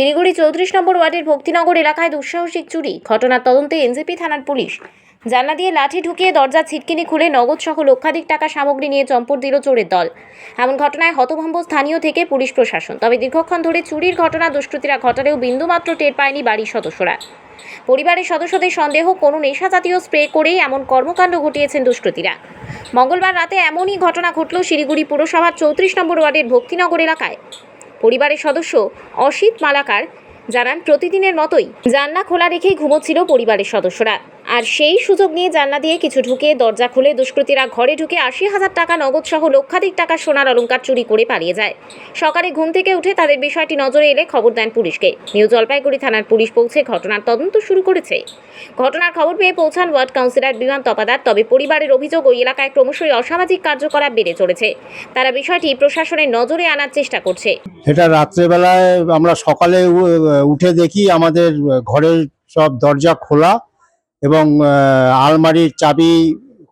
শিলিগুড়ি চৌত্রিশ নম্বর ওয়ার্ডের ভক্তিনগর এলাকায় দুঃসাহসিক চুরি। ঘটনার তদন্তে এনজেপি থানার পুলিশ। জানলা দিয়ে লাঠি ঢুকিয়ে দরজার ছিটকিনি খুলে নগদ সহ লক্ষাধিক টাকা সামগ্রী নিয়ে চম্পট দিল চোরের দল। এমন ঘটনায় হতভম্ব স্থানীয় থেকে পুলিশ প্রশাসন। তবে দীর্ঘক্ষণ ধরে চুরির ঘটনা দুষ্কৃতীরা ঘটালেও বিন্দুমাত্র টের পায়নি বাড়ির সদস্যরা। পরিবারের সদস্যদের সন্দেহ, কোনো নেশা জাতীয় স্প্রে করেই এমন কর্মকাণ্ড ঘটিয়েছেন দুষ্কৃতীরা। মঙ্গলবার রাতে এমনই ঘটনা ঘটল শিলিগুড়ি পুরসভার চৌত্রিশ নম্বর ওয়ার্ডের ভক্তিনগর এলাকায়। পরিবারের সদস্য অসিত মালাকার জানান প্রতিদিনের মতোই জানলা খোলা রেখেই ঘুমোচ্ছিল পরিবারের সদস্যরা। আর সেই সুযোগ নিয়ে জানলা দিয়ে কিছু ঢুকে দরজা খুলে দুষ্কৃতীরা ঘরে ঢুকে আশি হাজার টাকা নগদ সহ লক্ষাধিক টাকা সোনার অলংকার চুরি করে পালিয়ে যায়। সকালে ঘুম থেকে উঠে তাদের বিষয়টি নজরে এলে খবর দেন পুলিশকে। নিউ জলপাইগুড়ি থানার পুলিশ পৌঁছে ঘটনার তদন্ত শুরু করেছে। ঘটনার খবর পেয়ে পৌঁছান ওয়ার্ড কাউন্সিলর বিমান তপাদার, তবে পরিবারের অভিযোগ ওই এলাকায় ক্রমশই অসামাজিক কার্যকলাপ বেড়ে চলেছে। তারা বিষয়টি প্রশাসনের নজরে আনার চেষ্টা করছে। এটা রাত্রেবেলায় আমরা সকালে উঠে দেখি আমাদের ঘরের সব দরজা খোলা। এবং আলমারির চাবি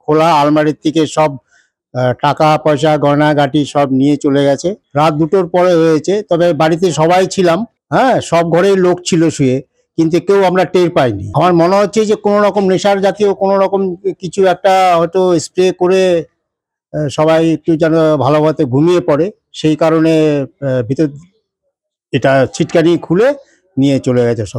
খোলা, আলমারির থেকে সব টাকা, পয়সা গয়নাগাটি সব নিয়ে চলে গেছে। রাত দুটোর পরে হয়েছে, তবে বাড়িতে সবাই ছিলাম হ্যাঁ সব ঘরেই লোক ছিল শুয়ে, কিন্তু কেউ আমরা টের পাইনি। আমার মনে হচ্ছে যে কোনো রকম নেশার জাতীয় কোনো রকম কিছু একটা হয়তো স্প্রে করে সবাই একটু যেন ভালোভাবে ঘুমিয়ে পড়ে, সেই কারণে ভিতর, এটা ছিটকানি খুলে নিয়ে চলে গেছে সব।